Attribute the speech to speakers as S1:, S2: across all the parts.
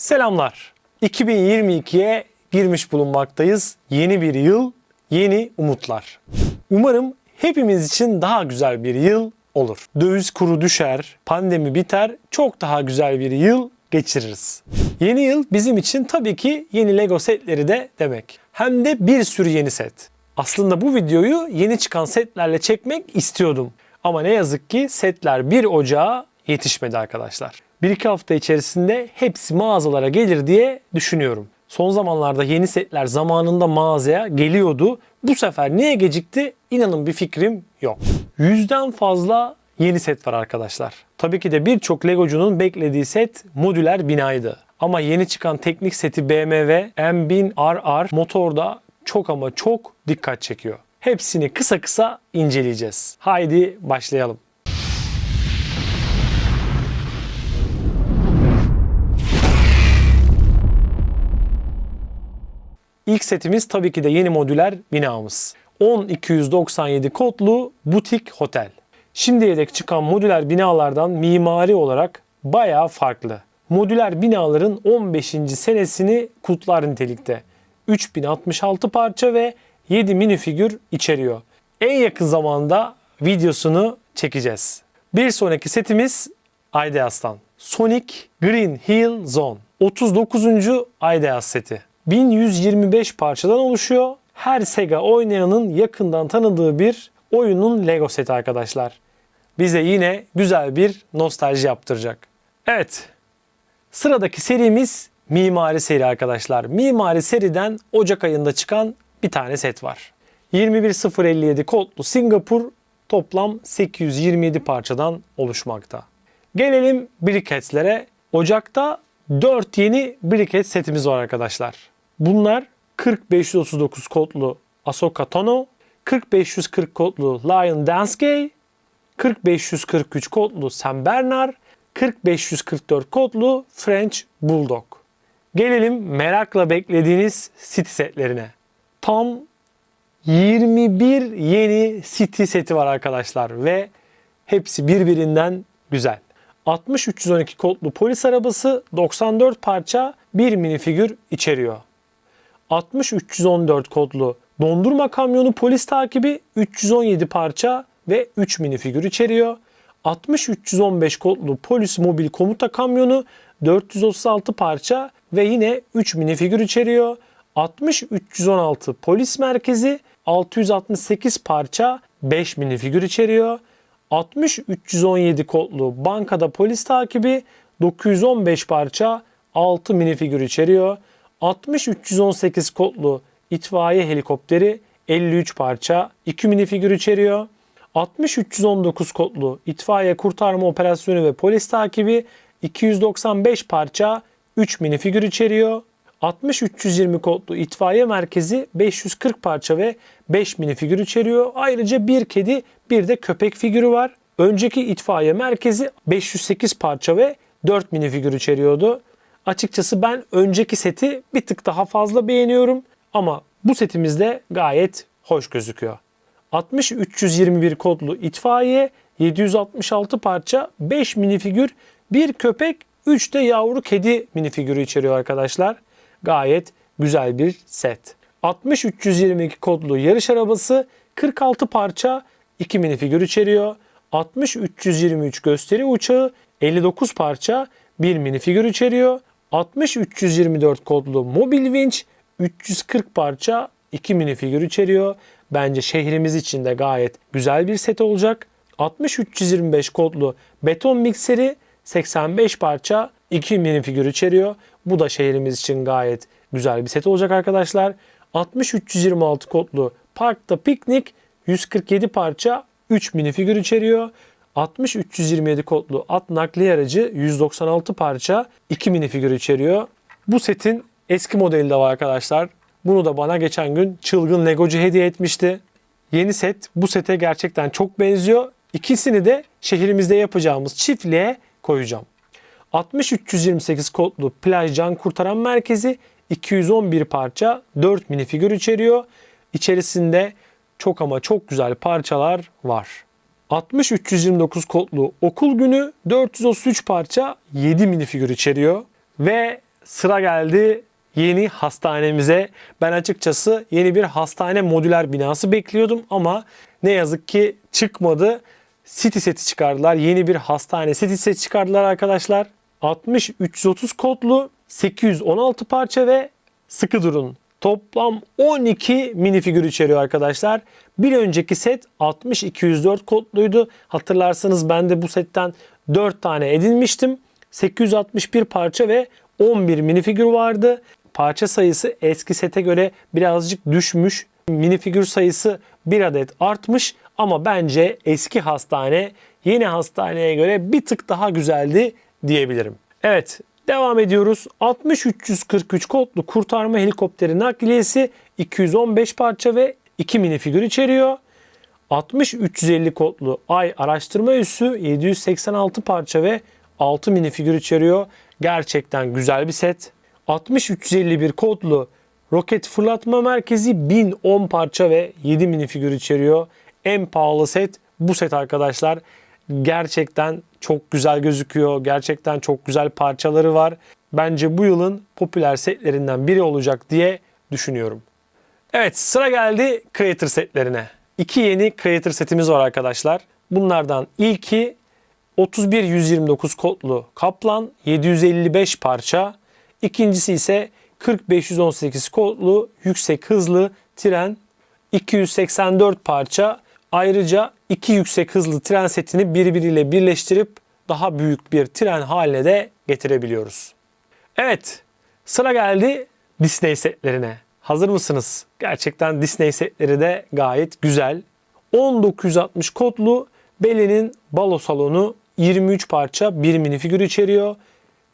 S1: Selamlar. 2022'ye girmiş bulunmaktayız. Yeni bir yıl, yeni umutlar. Umarım hepimiz için daha güzel bir yıl olur. Döviz kuru düşer, pandemi biter, çok daha güzel bir yıl geçiririz. Yeni yıl bizim için tabii ki yeni Lego setleri de demek. Hem de bir sürü yeni set. Aslında bu videoyu yeni çıkan setlerle çekmek istiyordum. Ama ne yazık ki setler 1 Ocağı yetişmedi arkadaşlar. 1-2 hafta içerisinde hepsi mağazalara gelir diye düşünüyorum. Son zamanlarda yeni setler zamanında mağazaya geliyordu. Bu sefer niye gecikti? İnanın bir fikrim yok. Yüzden fazla yeni set var arkadaşlar. Tabii ki de birçok Legocunun beklediği set modüler binaydı. Ama yeni çıkan teknik seti BMW M1000RR motorda çok ama çok dikkat çekiyor. Hepsini kısa kısa inceleyeceğiz. Haydi başlayalım. İlk setimiz tabii ki de yeni modüler binamız. 10297 kodlu butik otel. Şimdiye dek çıkan modüler binalardan mimari olarak bayağı farklı. Modüler binaların 15. senesini kutlar nitelikte. 3066 parça ve 7 minifigür içeriyor. En yakın zamanda videosunu çekeceğiz. Bir sonraki setimiz Ideas'tan. Sonic Green Hill Zone. 39. Ideas seti. 1125 parçadan oluşuyor. Her Sega oynayanın yakından tanıdığı bir oyunun Lego seti arkadaşlar. Bize yine güzel bir nostalji yaptıracak. Evet. Sıradaki serimiz Mimari seri arkadaşlar. Mimari seriden Ocak ayında çıkan bir tane set var. 21057 kodlu Singapur toplam 827 parçadan oluşmakta. Gelelim Brickheads'lere. Ocak'ta 4 yeni Brickhead setimiz var arkadaşlar. Bunlar 40539 kodlu Ahsoka Tano, 4540 kodlu Lion Dansgay, 4543 kodlu Sam Bernard, 4544 kodlu French Bulldog. Gelelim merakla beklediğiniz City setlerine. Tam 21 yeni City seti var arkadaşlar ve hepsi birbirinden güzel. 60-312 kodlu polis arabası 94 parça bir minifigür içeriyor. 60-314 kodlu dondurma kamyonu polis takibi 317 parça ve 3 minifigür içeriyor. 60-315 kodlu polis mobil komuta kamyonu 436 parça ve yine 3 minifigür içeriyor. 60-316 polis merkezi 668 parça 5 minifigür içeriyor. 60-317 kodlu bankada polis takibi 915 parça 6 minifigür içeriyor. 60-318 kodlu itfaiye helikopteri 53 parça 2 minifigür içeriyor. 60-319 kodlu itfaiye kurtarma operasyonu ve polis takibi 295 parça 3 minifigür içeriyor. 60-320 kodlu itfaiye merkezi 540 parça ve 5 minifigür içeriyor. Ayrıca bir kedi bir de köpek figürü var. Önceki itfaiye merkezi 508 parça ve 4 minifigür içeriyordu. Açıkçası ben önceki seti bir tık daha fazla beğeniyorum ama bu setimizde gayet hoş gözüküyor. 60-321 kodlu itfaiye, 766 parça, 5 minifigür, 1 köpek, 3 de yavru kedi minifigürü içeriyor arkadaşlar. Gayet güzel bir set. 60-322 kodlu yarış arabası, 46 parça, 2 minifigür içeriyor. 60-323 gösteri uçağı, 59 parça, 1 minifigür içeriyor. 60-324 kodlu mobil vinç, 340 parça, 2 minifigür içeriyor. Bence şehrimiz için de gayet güzel bir set olacak. 60-325 kodlu beton mikseri 85 parça 2 minifigür içeriyor. Bu da şehrimiz için gayet güzel bir set olacak arkadaşlar. 60-326 kodlu parkta piknik 147 parça 3 minifigür içeriyor. 60-327 kodlu at nakliye aracı 196 parça 2 minifigür içeriyor. Bu setin eski modeli de var arkadaşlar. Bunu da bana geçen gün çılgın Legocu hediye etmişti. Yeni set bu sete gerçekten çok benziyor. İkisini de şehrimizde yapacağımız çiftliğe koyacağım. 60-328 kodlu plaj can kurtaran merkezi 211 parça 4 minifigür içeriyor. İçerisinde çok ama çok güzel parçalar var. 60-329 kodlu okul günü 433 parça 7 minifigür içeriyor. Ve sıra geldi yeni hastanemize. Ben açıkçası yeni bir hastane modüler binası bekliyordum ama ne yazık ki çıkmadı. City seti çıkardılar. Yeni bir hastane City seti çıkardılar arkadaşlar. 60-330 kodlu 816 parça ve sıkı durun. Toplam 12 minifigür içeriyor arkadaşlar. Bir önceki set 60-204 kodluydu. Hatırlarsanız ben de bu setten 4 tane edinmiştim. 861 parça ve 11 minifigür vardı. Parça sayısı eski sete göre birazcık düşmüş. Minifigür sayısı bir adet artmış ama bence eski hastane yeni hastaneye göre bir tık daha güzeldi diyebilirim. Evet devam ediyoruz. 60-343 kodlu kurtarma helikopteri nakliyesi 215 parça ve 2 minifigür içeriyor. 60-350 kodlu Ay araştırma üssü 786 parça ve 6 minifigür içeriyor. Gerçekten güzel bir set. 60-351 kodlu roket fırlatma merkezi 1010 parça ve 7 minifigür içeriyor. En pahalı set bu set arkadaşlar. Gerçekten çok güzel gözüküyor. Gerçekten çok güzel parçaları var. Bence bu yılın popüler setlerinden biri olacak diye düşünüyorum. Evet sıra geldi Creator setlerine. İki yeni Creator setimiz var arkadaşlar. Bunlardan ilki 31-129 kodlu Kaplan 755 parça. İkincisi ise 40-518 kodlu yüksek hızlı tren 284 parça. Ayrıca iki yüksek hızlı tren setini birbiriyle birleştirip daha büyük bir tren haline de getirebiliyoruz. Evet sıra geldi Disney setlerine. Hazır mısınız? Gerçekten Disney setleri de gayet güzel. 1960 kodlu Belle'nin balo salonu 23 parça bir minifigür içeriyor.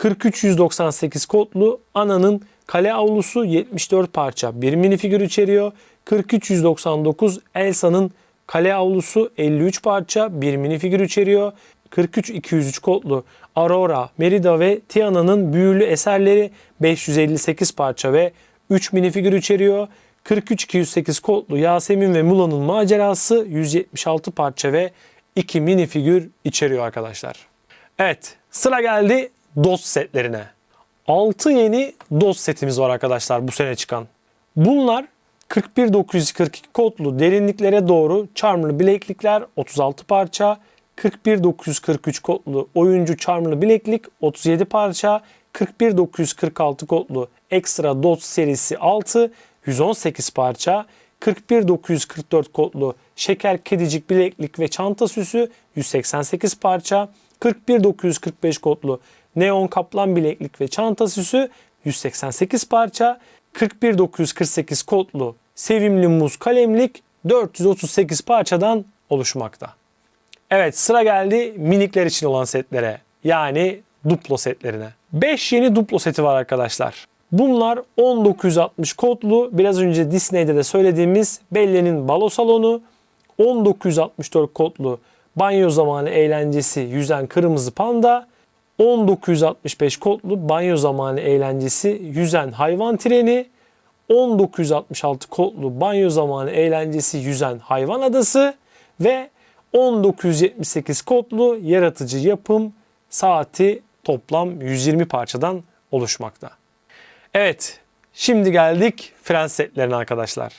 S1: 4398 kodlu Ana'nın kale avlusu 74 parça bir minifigür içeriyor. 4399 Elsa'nın kale avlusu 53 parça bir minifigür içeriyor. 43203 kodlu Aurora, Merida ve Tiana'nın büyülü eserleri 558 parça ve 3 minifigür içeriyor. 43208 kodlu Yasemin ve Mula'nın macerası 176 parça ve 2 minifigür içeriyor arkadaşlar. Evet sıra geldi DOS setlerine. 6 yeni DOS setimiz var arkadaşlar bu sene çıkan. Bunlar 41942 kodlu derinliklere doğru charmlı bileklikler 36 parça, 41943 kodlu oyuncu charmlı bileklik 37 parça, 41946 kodlu ekstra DOS serisi 6 118 parça, 41944 kodlu şeker kedicik bileklik ve çanta süsü 188 parça, 41945 kodlu neon kaplan bileklik ve çanta süsü 188 parça, 41948 kodlu sevimli muz kalemlik 438 parçadan oluşmakta. Evet sıra geldi minikler için olan setlere yani duplo setlerine. 5 yeni duplo seti var arkadaşlar. Bunlar 1960 kodlu biraz önce Disney'de de söylediğimiz Belle'nin balo salonu, 1964 kodlu banyo zamanı eğlencesi yüzen kırmızı panda, 1965 kodlu banyo zamanı eğlencesi yüzen hayvan treni, 1966 kodlu banyo zamanı eğlencesi yüzen hayvan adası ve 1978 kodlu yaratıcı yapım saati toplam 120 parçadan oluşmakta. Evet, şimdi geldik fren setlerine arkadaşlar.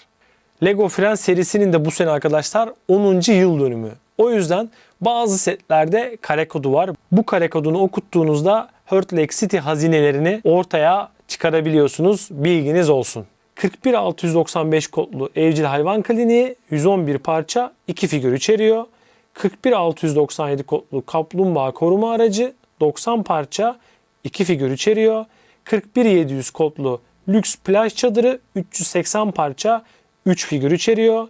S1: Lego fren serisinin de bu sene arkadaşlar 10. yıl dönümü. O yüzden bazı setlerde kare kodu var. Bu kare kodunu okuttuğunuzda Hurt Lake City hazinelerini ortaya çıkarabiliyorsunuz. Bilginiz olsun. 41695 kodlu evcil hayvan kliniği 111 parça 2 figür içeriyor. 41697 kodlu kaplumbağa koruma aracı 90 parça 2 figür içeriyor. 41700 kodlu lüks plaj çadırı 380 parça 3 figür içeriyor.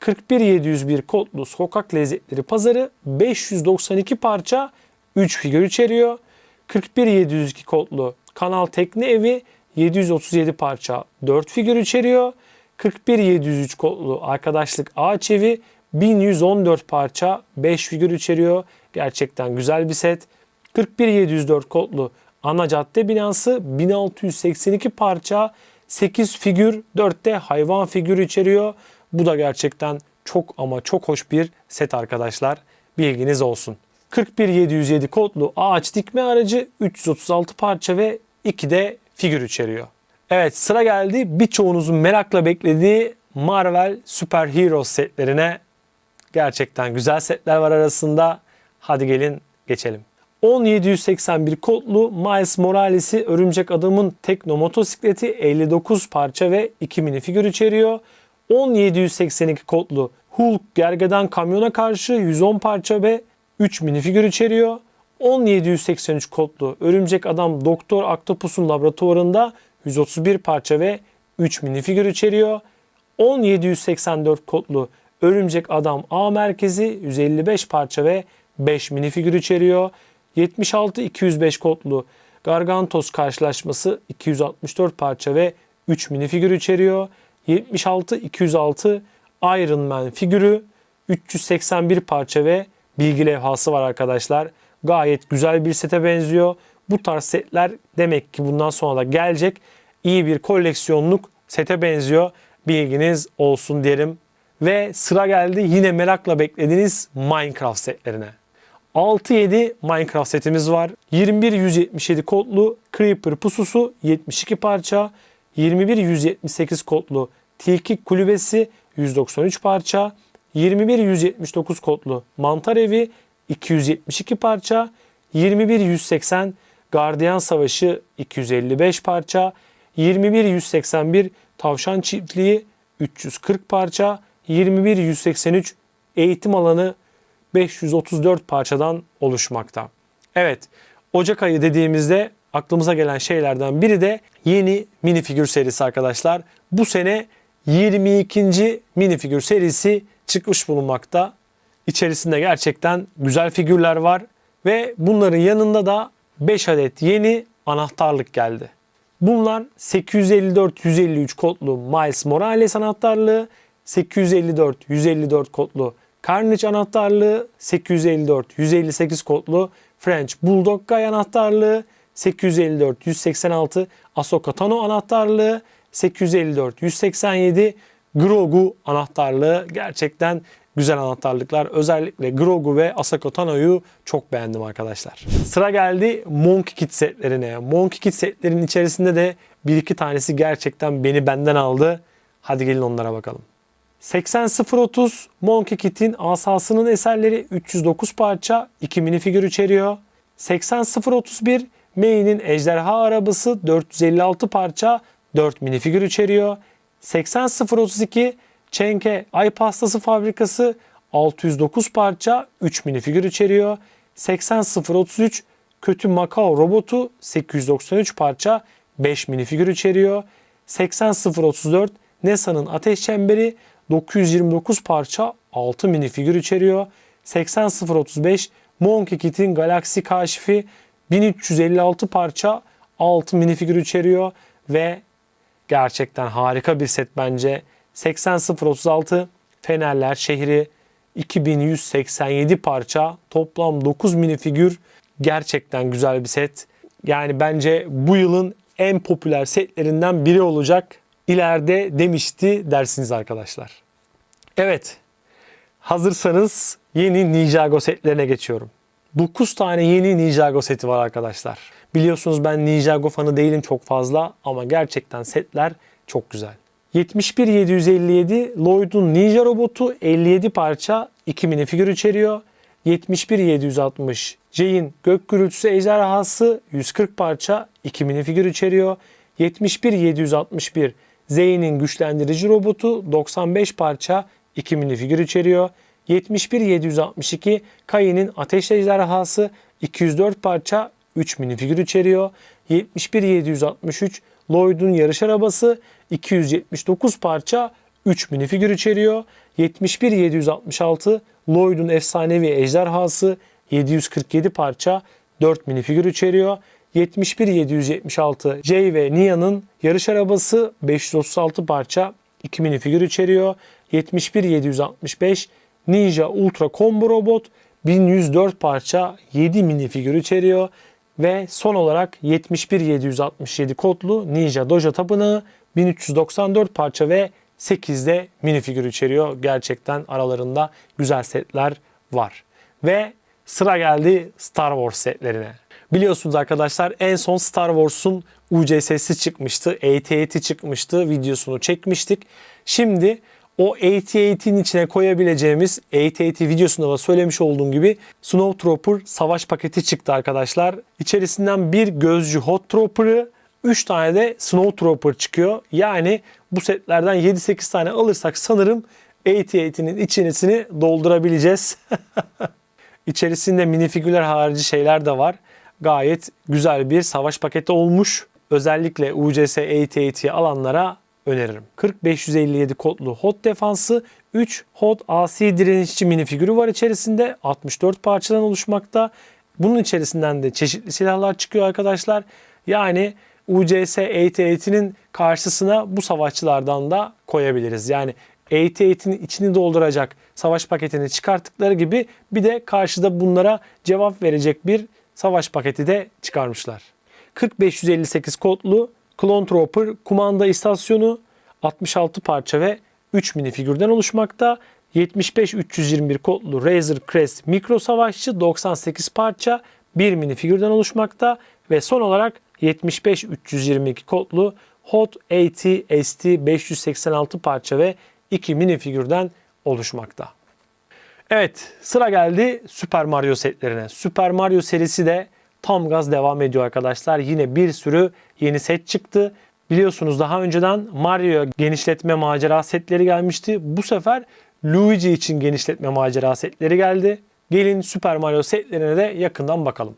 S1: 41701 kodlu sokak lezzetleri pazarı 592 parça 3 figür içeriyor. 41702 kodlu kanal tekne evi 737 parça 4 figür içeriyor. 41703 kodlu arkadaşlık ağaç evi 1114 parça 5 figür içeriyor. Gerçekten güzel bir set. 41704 kodlu ana cadde binası 1682 parça 8 figür 4 de hayvan figürü içeriyor. Bu da gerçekten çok ama çok hoş bir set arkadaşlar. Bilginiz olsun. 41707 kodlu ağaç dikme aracı 336 parça ve 2 de figür içeriyor. Evet sıra geldi birçoğunuzun merakla beklediği Marvel Super Heroes setlerine. Gerçekten güzel setler var arasında. Hadi gelin geçelim. 10781 kodlu Miles Morales'i Örümcek Adam'ın Tekno motosikleti 59 parça ve 2 minifigür içeriyor. 10782 kodlu Hulk Gergedan kamyona karşı 110 parça ve 3 minifigür içeriyor. 10783 kodlu Örümcek Adam Doktor Octopus'un laboratuvarında 131 parça ve 3 minifigür içeriyor. 10784 kodlu Örümcek Adam A merkezi 155 parça ve 5 minifigür içeriyor. 76-205 kodlu Gargantos karşılaşması 264 parça ve 3 minifigür içeriyor. 76-206 Iron Man figürü 381 parça ve bilgi levhası var arkadaşlar. Gayet güzel bir sete benziyor. Bu tarz setler demek ki bundan sonra da gelecek. İyi bir koleksiyonluk sete benziyor. Bilginiz olsun derim. Ve sıra geldi yine merakla beklediğiniz Minecraft setlerine. 6-7 Minecraft setimiz var. 21-177 kodlu Creeper pususu 72 parça. 21-178 kodlu Tilki kulübesi 193 parça. 21-179 kodlu Mantar evi 272 parça. 21-180 Gardiyan Savaşı 255 parça. 21-181 Tavşan Çiftliği 340 parça. 21-183 Eğitim Alanı 534 parçadan oluşmakta. Evet, Ocak ayı dediğimizde aklımıza gelen şeylerden biri de yeni minifigür serisi arkadaşlar. Bu sene 22. minifigür serisi çıkmış bulunmakta. İçerisinde gerçekten güzel figürler var ve bunların yanında da 5 adet yeni anahtarlık geldi. Bunlar 854-153 kodlu Miles Morales anahtarlığı, 854-154 kodlu Carnage anahtarlığı, 854-158 kodlu French Bulldog Guy anahtarlığı, 854-186 Ahsoka Tano anahtarlığı, 854-187 Grogu anahtarlığı gerçekten güzel anahtarlıklar. Özellikle Grogu ve Ahsoka Tano'yu çok beğendim arkadaşlar. Sıra geldi Monkey Kit setlerine. Monkey Kit setlerin içerisinde de bir iki tanesi gerçekten beni benden aldı. Hadi gelin onlara bakalım. 80030 Monkey Kit'in asasının eserleri 309 parça 2 minifigür içeriyor. 80031 May'nin ejderha arabası 456 parça 4 minifigür içeriyor. 80032 Çenke Ay Pastası Fabrikası 609 parça 3 minifigür içeriyor. 80033 Kötü Macao Robotu 893 parça 5 minifigür içeriyor. 80034 NESA'nın Ateş Çemberi 929 parça 6 minifigür içeriyor. 80035 Monkey Kit'in Galaxy Kaşifi 1356 parça 6 minifigür içeriyor ve gerçekten harika bir set bence. 80036 Fenerler şehri 2187 parça toplam 9 minifigür gerçekten güzel bir set. Yani bence bu yılın en popüler setlerinden biri olacak. İleride demişti dersiniz arkadaşlar. Evet. Hazırsanız yeni Ninjago setlerine geçiyorum. 9 tane yeni Ninjago seti var arkadaşlar. Biliyorsunuz ben Ninjago fanı değilim çok fazla ama gerçekten setler çok güzel. 71757 Lloyd'un Ninja robotu 57 parça 2 minifigür içeriyor. 71760 Jay'in gök gürültüsü ejderhası 140 parça 2 minifigür içeriyor. 71761 Z'nin güçlendirici robotu 95 parça 2 minifigür içeriyor. 71762 Kai'nin ateş ejderhası 204 parça 3 minifigür içeriyor. 71763 Lloyd'un yarış arabası 279 parça 3 minifigür içeriyor. 71766 Lloyd'un efsanevi ejderhası 747 parça 4 minifigür içeriyor. 71776 Jay ve Nia'nın yarış arabası 536 parça 2 minifigür içeriyor. 71765 Ninja Ultra Combo Robot 1104 parça 7 minifigür içeriyor. Ve son olarak 71767 kodlu Ninja Doja Tapınağı 1394 parça ve 8'de minifigür içeriyor. Gerçekten aralarında güzel setler var. Ve sıra geldi Star Wars setlerine. Biliyorsunuz arkadaşlar en son Star Wars'un UCS'si çıkmıştı. AT-AT çıkmıştı. Videosunu çekmiştik. Şimdi o AT-AT'in içine koyabileceğimiz AT-AT videosunda da söylemiş olduğum gibi Snowtrooper savaş paketi çıktı arkadaşlar. İçerisinden bir gözcü Hot Trooper'ı 3 tane de Snowtrooper çıkıyor. Yani bu setlerden 7-8 tane alırsak sanırım AT-AT'nin içerisini doldurabileceğiz. İçerisinde minifigürler harici şeyler de var. Gayet güzel bir savaş paketi olmuş. Özellikle UCS AT-AT alanlara öneririm. 40-557 kodlu hot defansı, 3 hot AC direnişçi minifigürü var içerisinde. 64 parçadan oluşmakta. Bunun içerisinden de çeşitli silahlar çıkıyor arkadaşlar. Yani UCS AT-AT'nin karşısına bu savaşçılardan da koyabiliriz. Yani AT-AT'nin içini dolduracak savaş paketini çıkarttıkları gibi bir de karşıda bunlara cevap verecek bir savaş paketi de çıkarmışlar. 4558 kodlu Clone Trooper kumanda istasyonu 66 parça ve 3 minifigürden oluşmakta. 75-321 kodlu Razor Crest mikro savaşçı 98 parça 1 minifigürden oluşmakta ve son olarak 75-322 kodlu Hot AT ST 586 parça ve 2 minifigürden oluşmakta. Evet sıra geldi Super Mario setlerine. Super Mario serisi de tam gaz devam ediyor arkadaşlar. Yine bir sürü yeni set çıktı. Biliyorsunuz daha önceden Mario genişletme macera setleri gelmişti. Bu sefer Luigi için genişletme macera setleri geldi. Gelin Super Mario setlerine de yakından bakalım.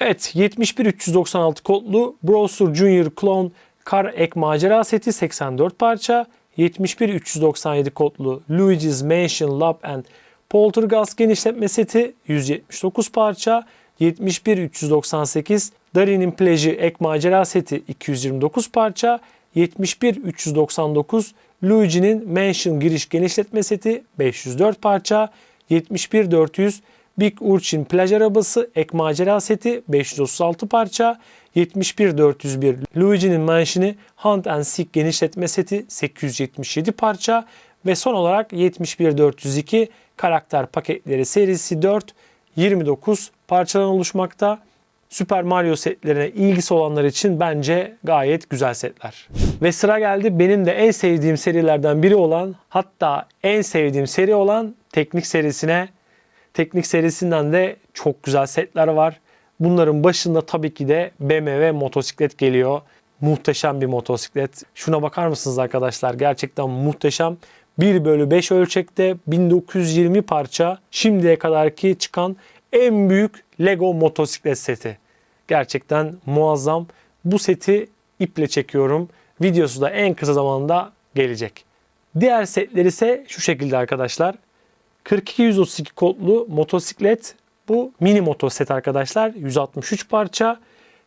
S1: Evet 71396 kodlu Browser Junior Clone Kar Ek Macera seti 84 parça. 71397 kodlu Luigi's Mansion Lab and Poltergeist genişletme seti 179 parça. 71398 Dari'nin Plajı Ek Macera seti 229 parça. 71399 Luigi'nin Mansion giriş genişletme seti 504 parça. 71400 Big Urchin plaj arabası ek macera seti 536 parça. 71401 Luigi'nin Mansion'ı Hunt and Seek genişletme seti 877 parça. Ve son olarak 71402 karakter paketleri serisi 4 29 parçadan oluşmakta. Super Mario setlerine ilgisi olanlar için bence gayet güzel setler. Ve sıra geldi benim de en sevdiğim serilerden biri olan hatta en sevdiğim seri olan Teknik serisine. Teknik serisinden de çok güzel setler var. Bunların başında tabii ki de BMW motosiklet geliyor. Muhteşem bir motosiklet. Şuna bakar mısınız arkadaşlar? Gerçekten muhteşem. 1 bölü 5 ölçekte 1920 parça şimdiye kadarki çıkan en büyük Lego motosiklet seti. Gerçekten muazzam. Bu seti iple çekiyorum. Videosu da en kısa zamanda gelecek. Diğer setler ise şu şekilde arkadaşlar. 42-132 kodlu motosiklet bu mini motoset arkadaşlar. 163 parça.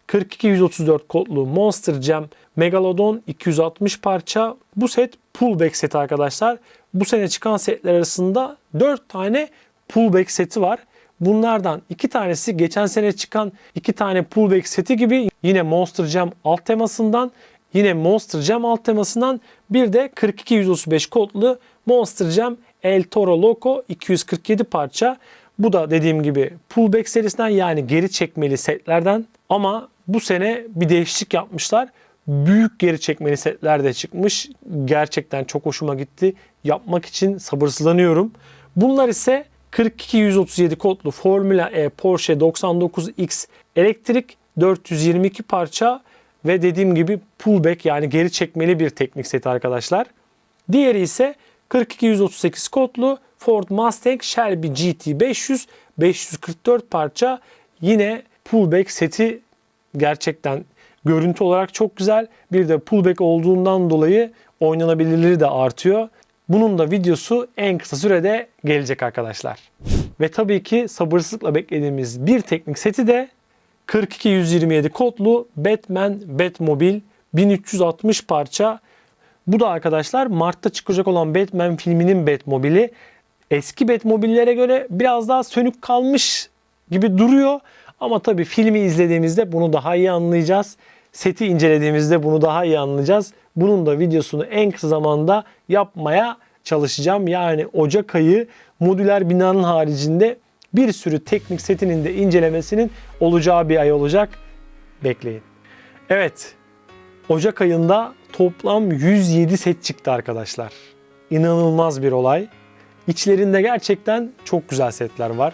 S1: 42-134 kodlu Monster Jam Megalodon 260 parça. Bu set pullback seti arkadaşlar. Bu sene çıkan setler arasında 4 tane pullback seti var. Bunlardan iki tanesi geçen sene çıkan iki tane pullback seti gibi yine Monster Jam alt temasından yine Monster Jam alt temasından bir de 42-135 kodlu Monster Jam El Toro Loco 247 parça. Bu da dediğim gibi pullback serisinden yani geri çekmeli setlerden ama bu sene bir değişiklik yapmışlar. Büyük geri çekmeli setler de çıkmış. Gerçekten çok hoşuma gitti. Yapmak için sabırsızlanıyorum. Bunlar ise 42-137 kodlu Formula E Porsche 99X elektrik 422 parça ve dediğim gibi pullback yani geri çekmeli bir teknik seti arkadaşlar. Diğeri ise 42-138 kodlu Ford Mustang Shelby GT 500 544 parça yine pullback seti gerçekten görüntü olarak çok güzel. Bir de pullback olduğundan dolayı oynanabilirliği de artıyor. Bunun da videosu en kısa sürede gelecek arkadaşlar. Ve tabii ki sabırsızlıkla beklediğimiz bir teknik seti de 42-127 kodlu Batman Batmobile 1360 parça. Bu da arkadaşlar Mart'ta çıkacak olan Batman filminin Batmobile'i. Eski Batmobile'lere göre biraz daha sönük kalmış gibi duruyor. Ama tabii filmi izlediğimizde bunu daha iyi anlayacağız. Seti incelediğimizde bunu daha iyi anlayacağız. Bunun da videosunu en kısa zamanda yapmaya çalışacağım. Yani Ocak ayı modüler binanın haricinde bir sürü teknik setinin de incelemesinin olacağı bir ay olacak. Bekleyin. Evet, Ocak ayında toplam 107 set çıktı arkadaşlar. İnanılmaz bir olay. İçlerinde gerçekten çok güzel setler var.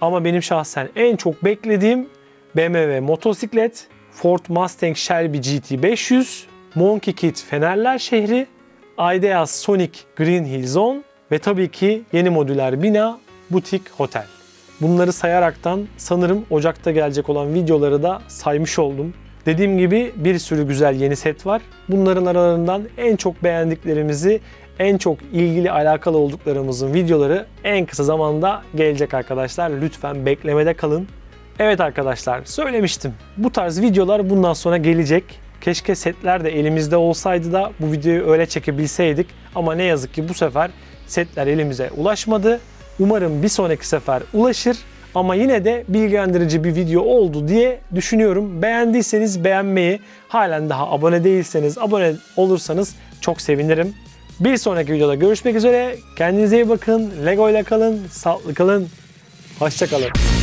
S1: Ama benim şahsen en çok beklediğim BMW motosiklet, Ford Mustang Shelby GT500, Monkey Kid Fenerler şehri, Ideas Sonic Green Hill Zone ve tabii ki yeni modüler bina Butik Hotel. Bunları sayaraktan sanırım Ocak'ta gelecek olan videoları da saymış oldum. Dediğim gibi bir sürü güzel yeni set var. Bunların aralarından en çok beğendiklerimizi, en çok ilgili alakalı olduklarımızın videoları en kısa zamanda gelecek arkadaşlar. Lütfen beklemede kalın. Evet arkadaşlar söylemiştim. Bu tarz videolar bundan sonra gelecek. Keşke setler de elimizde olsaydı da bu videoyu öyle çekebilseydik. Ama ne yazık ki bu sefer setler elimize ulaşmadı. Umarım bir sonraki sefer ulaşır. Ama yine de bilgilendirici bir video oldu diye düşünüyorum. Beğendiyseniz beğenmeyi, halen daha abone değilseniz abone olursanız çok sevinirim. Bir sonraki videoda görüşmek üzere. Kendinize iyi bakın. Lego ile kalın, sağlıklı kalın. Hoşçakalın.